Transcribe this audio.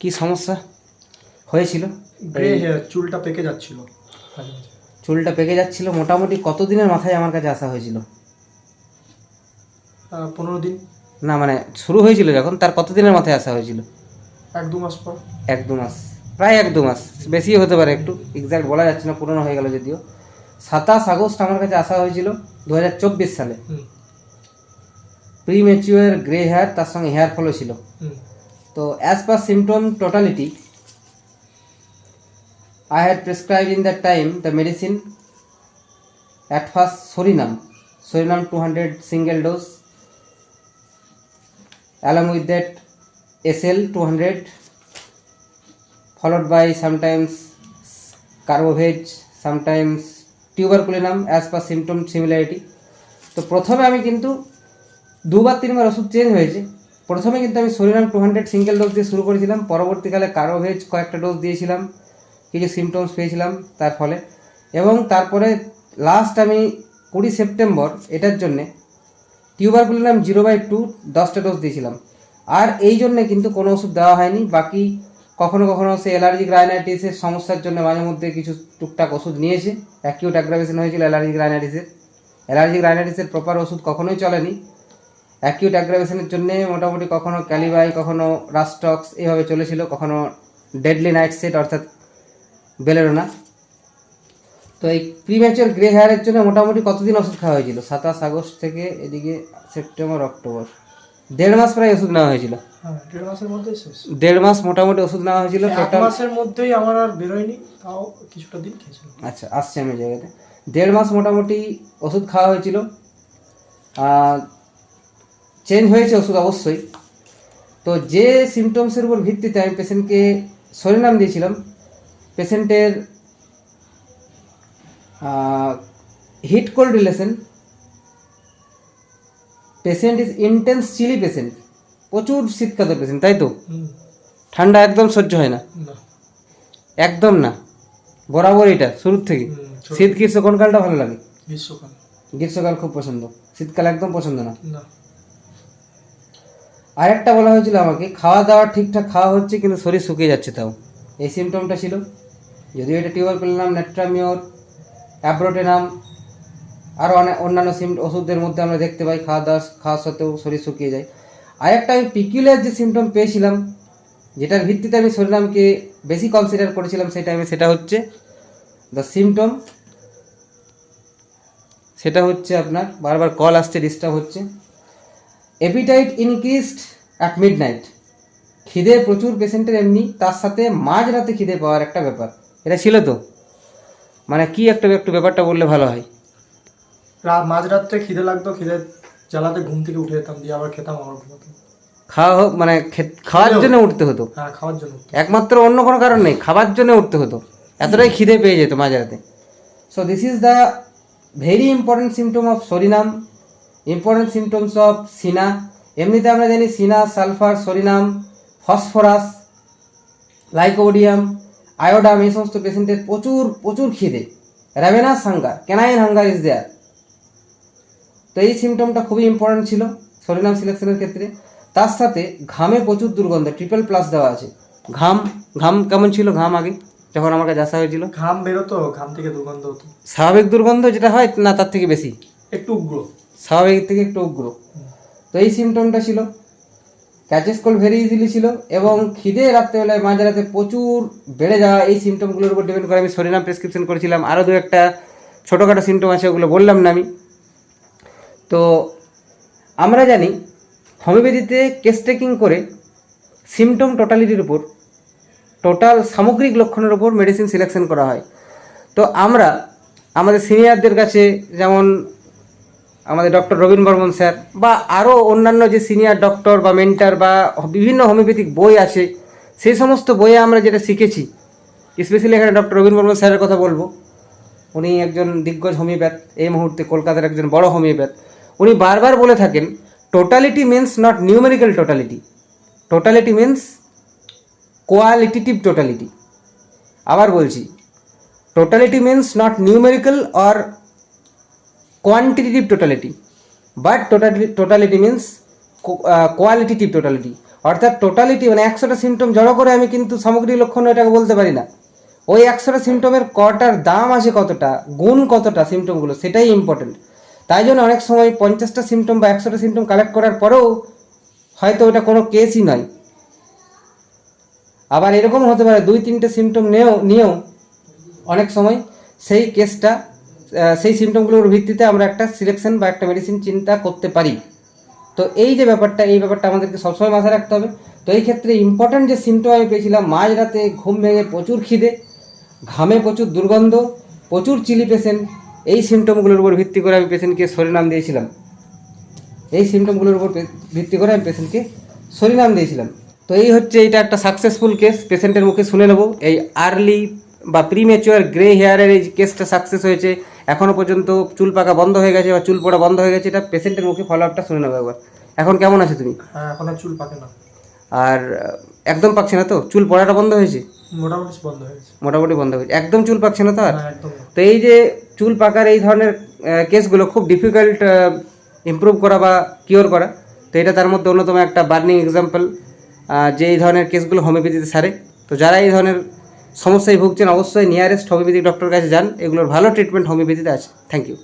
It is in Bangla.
কি সমস্যা হয়েছিল? গ্রে হেয়ার চুলটা পেকে যাচ্ছিল। চুলটা পেকে যাচ্ছিল। মোটামুটি কতদিনের মাথায় আমার কাছে আসা হয়েছিল? পনেরো দিন। না মানে শুরু হয়েছিল যখন তার কতদিনের মাথায় আসা হয়েছিল? এক দু মাস পর। এক দু মাস প্রায় এক দু মাস বেশি হতে পারে একটু এক্সাক্ট বলা যাচ্ছে না পুরনো হয়ে গেল যদিও। সাতাশ আগস্ট আমার কাছে আসা হয়েছিল দু হাজার চব্বিশ সালে। Hmm. Premature grey hair তার সঙ্গে হেয়ার ফলও ছিল। তো as per symptom totality I had prescribed in that time the medicine at first Sorinam, Sorinam 200 single dose, along with that SL 200, followed by sometimes Carbovage, sometimes tuberculinum as per symptom similarity. তো প্রথমে আমি কিন্তু দুবার তিনবার ওষুধ চেঞ্জ হয়েছে প্রথমে কিন্তু আমি psorinum two hundred single dose দিয়ে শুরু করেছিলাম। পরবর্তীকালে কারোভেজ কয়েকটা ডোজ দিয়েছিলাম। কিছু সিমটমস পেয়েছিলাম তার ফলে। এবং তারপরে লাস্ট আমি কুড়ি সেপ্টেম্বর এটার জন্যে টিউবারকুলিনাম জিরো বাই টু দশটা ডোজ দিয়েছিলাম। আর এই জন্যে কিন্তু কোনো ওষুধ দেওয়া হয়নি। বাকি কখনো কখনো সে অ্যালার্জিক রাইনাইটিসের সমস্যার জন্য মাঝে মধ্যে কিছু টুকটাক ওষুধ নিয়েছে। অ্যাকিউট অ্যাগ্রাভেশন হয়েছিল অ্যালার্জিক রাইনাইটিসের অ্যালার্জিক রাইনাইটিসের প্রপার ওষুধ কখনোই চলেনি। অ্যাকিউট অ্যাগ্রাভেশনের জন্যে মোটামুটি কখনো ক্যালিবাই কখনো রাস্টক্স এভাবে চলেছিল কখনো ডেডলি নাইট সেট অর্থাৎ বেলেরোনা তো এই প্রিম্যাচুয়ার গ্রে হেয়ারের জন্য মোটামুটি কতদিন ওষুধ খাওয়া হয়েছিল? সাতাশ আগস্ট থেকে এদিকে সেপ্টেম্বর অক্টোবর দেড় মাস প্রায় ওষুধ নেওয়া হয়েছিল। হ্যাঁ দেড় মাসের মধ্যেই দেড় মাস মোটামুটি ওষুধ নেওয়া হয়েছিল টোটাল মাসের মধ্যেই আমার আর বেরোয়নি তাও কিছুটা দিন খেয়েছিলাম আচ্ছা আসছে আমি জায়গাতে। দেড় মাস মোটামুটি ওষুধ খাওয়া হয়েছিল। চেঞ্জ হয়েছে ওষুধ অবশ্যই। তো যে সিমটমসের উপর ভিত্তিতে আমি পেশেন্টকে সরিনাম দিয়েছিলাম পেশেন্টের heat cold relation patient is intense chilly patient প্রচুর শীতকাতর পেশেন্ট তাই তো? ঠান্ডা একদম সহ্য হয় না। একদম না। বরাবর এটা শুরুর থেকে। শীত গ্রীষ্ম কোনকালটা ভালো লাগে। গ্রীষ্মকাল। গ্রীষ্মকাল খুব পছন্দ। শীতকাল একদম পছন্দ না। আরেকটা বলা হয়েছিল আমাকে, খাওয়া দাওয়া ঠিকঠাক খাওয়া হচ্ছে কিন্তু শরীর শুকিয়ে যাচ্ছে তাও। এই সিমটমটা ছিল। যদিও এটা টিউবার পেলাম নেট্রামিওর অ্যাব্রোটেনাম আরও অনেক অন্যান্য সিম ওষুধের মধ্যে আমরা দেখতে পাই, খাওয়া দাওয়া, খাওয়া সত্ত্বেও শরীর শুকিয়ে যায়। আরেকটা আমি পিকুলার যে সিমটম পেয়েছিলাম, যেটার ভিত্তিতে আমি শরীরামকে বেশি কনসিডার করেছিলাম সেই টাইমে সেটা হচ্ছে দ্য সিমটম সেটা হচ্ছে আপনার বারবার কল আসছে ডিস্টার্ব হচ্ছে। Appetite increased at mid night খিদে প্রচুর পেশেন্টের এমনি তার সাথে মাঝরাতে খিদে পাওয়ার একটা ব্যাপার। এটা ছিল তো? মানে কি একটা একটু ব্যাপারটা বললে ভালো হয়। রাত মাঝরাত্রে খিদে লাগতো খিদে জ্বালাতে ঘুম থেকে উঠে যেতাম দিয়ে আবার খেতাম আবার ঘুমাতাম খাওয়া হোক মানে খাওয়ার জন্য উঠতে হতো। হ্যাঁ খাওয়ার জন্য একমাত্র অন্য কোনো কারণ নেই খাবার জন্য উঠতে হতো। এতটাই খিদে পেয়ে যেত মাঝরাতে। So this is the very important symptom of psorinum important symptoms of cina এমনিতে আমরা জানি cina sulphur psorinum phosphorus lycopodium iodum এই সমস্ত পেশেন্টের প্রচুর প্রচুর খিদে। Ravenous hunger canine hunger is there তো এই সিমটমটা খুবই ইম্পর্টেন্ট ছিল সরিনাম সিলেকশনের ক্ষেত্রে। তার সাথে ঘামে প্রচুর দুর্গন্ধ ট্রিপল প্লাস দেওয়া আছে। ঘাম ঘাম কেমন ছিল? ঘাম আগে যখন আমার কাছে আসা হয়েছিল। ঘাম বেরোতো ঘাম থেকে দুর্গন্ধ হতো। স্বাভাবিক দুর্গন্ধ যেটা হয় না তার থেকে বেশি। একটু উগ্র। স্বাভাবিক থেকে একটু উগ্র। তো এই সিমটমটা ছিল। ক্যাচেস কল ভেরি ইজিলি ছিল এবং খিদে রাত্রেবেলায় মাঝরাতে প্রচুর বেড়ে যাওয়া এই সিমটমগুলোর উপর ডিপেন্ড করে। আমি সরিনাম প্রেসক্রিপশন করেছিলাম। আরও দু একটা ছোটোখাটো সিমটম আছে, ওগুলো বললাম না আমি। তো আমরা জানি হোমিওপ্যাথিতে কেস টেকিং করে সিমটম টোটালিটির উপর টোটাল সামগ্রিক লক্ষণের উপর মেডিসিন সিলেকশন করা হয়। তো আমরা, আমাদের সিনিয়রদের কাছে যেমন আমাদের ডক্টর রবীন বর্মন স্যার বা আরও অন্যান্য যে সিনিয়র ডক্টর বা মেন্টার বা বিভিন্ন হোমিওপ্যাথিক বই আছে, সেই সমস্ত বইয়ে আমরা যেটা শিখেছি স্পেশালি এখানে ডক্টর রবীন বর্মন স্যারের কথা বলব। উনি একজন দিগ্গজ হোমিওপ্যাথ, এই মুহূর্তে কলকাতার একজন বড় হোমিওপ্যাথ। উনি বারবার বলে থাকেন totality means not numerical totality totality means qualitative totality আবার বলছি totality means not numerical or quantitative totality. But totality, totality means qualitative totality অর্থাৎ টোটালিটি মানে একশোটা সিমটম জড়ো করে আমি কিন্তু সামগ্রিক লক্ষণ এটাকে বলতে পারি না। ওই একশোটা সিমটমের কটার দাম আছে কতটা গুণ কতটা সিমটমগুলো সেটাই ইম্পর্টেন্ট তাই জন্য অনেক সময় পঞ্চাশটা সিমটম বা একশোটা সিমটম কালেক্ট করার পরেও হয়তো ওটা কোনো কেসই নয়। আবার এরকম হতে পারে দুই তিনটে সিমটম নিয়েও নিয়েও অনেক সময় সেই কেসটা সেই সিমটমগুলোর ভিত্তিতে আমরা একটা সিলেকশন বা একটা মেডিসিন চিন্তা করতে পারি। তো এই যে ব্যাপারটা, এই ব্যাপারটা আমাদেরকে সবসময় মাথায় রাখতে হবে। তো এই ক্ষেত্রে ইম্পর্ট্যান্ট যে সিমটম আমি পেয়েছিলাম মাঝরাতে ঘুম ভেঙে প্রচুর খিদে, ঘামে প্রচুর দুর্গন্ধ, প্রচুর চিলি পেশেন্ট এই সিমটমগুলোর উপর ভিত্তি করে আমি পেশেন্টকে সরিনাম দিয়েছিলাম। এই সিমটমগুলোর উপর ভিত্তি করে আমি পেশেন্টকে সরিনাম দিয়েছিলাম। তো এই হচ্ছে এটা একটা সাকসেসফুল কেস পেশেন্টের মুখে শুনে নেব। এই আর্লি বা প্রিমেচুয়ার গ্রে হেয়ারের এই কেসটা সাকসেস হয়েছে এখনও পর্যন্ত চুল পাকা বন্ধ হয়ে গেছে বা চুল পড়া বন্ধ হয়ে গেছে এটা পেশেন্টের মুখে ফলো আপটা শুনে নেব একবার। এখন কেমন আছে তুমি? হ্যাঁ এখন আর চুল পাকে না। আর একদম পাকছে না তো? চুল পড়াটা বন্ধ হয়েছে? মোটামুটি বন্ধ হয়ে গেছে মোটামুটি বন্ধ হয়েছে। একদম চুল পাকছে না তো আর? না। তো এই যে চুল পাকার এই ধরনের কেসগুলো খুব ডিফিকাল্ট ইমপ্রুভ করা বা কিওর করা। তো এটা তার মধ্যে অন্যতম একটা বার্নিং এক্সাম্পল যে এই ধরনের কেসগুলো হোমিওপ্যাথিতে সারে। তো যারা এই ধরনের সমস্যায় ভুগছেন অবশ্যই নিয়ারেস্ট হোমিওপ্যাথিক ডক্টর কাছে যান। এগুলোর ভালো ট্রিটমেন্ট হোমিওপ্যাথিতে আছে। Thank you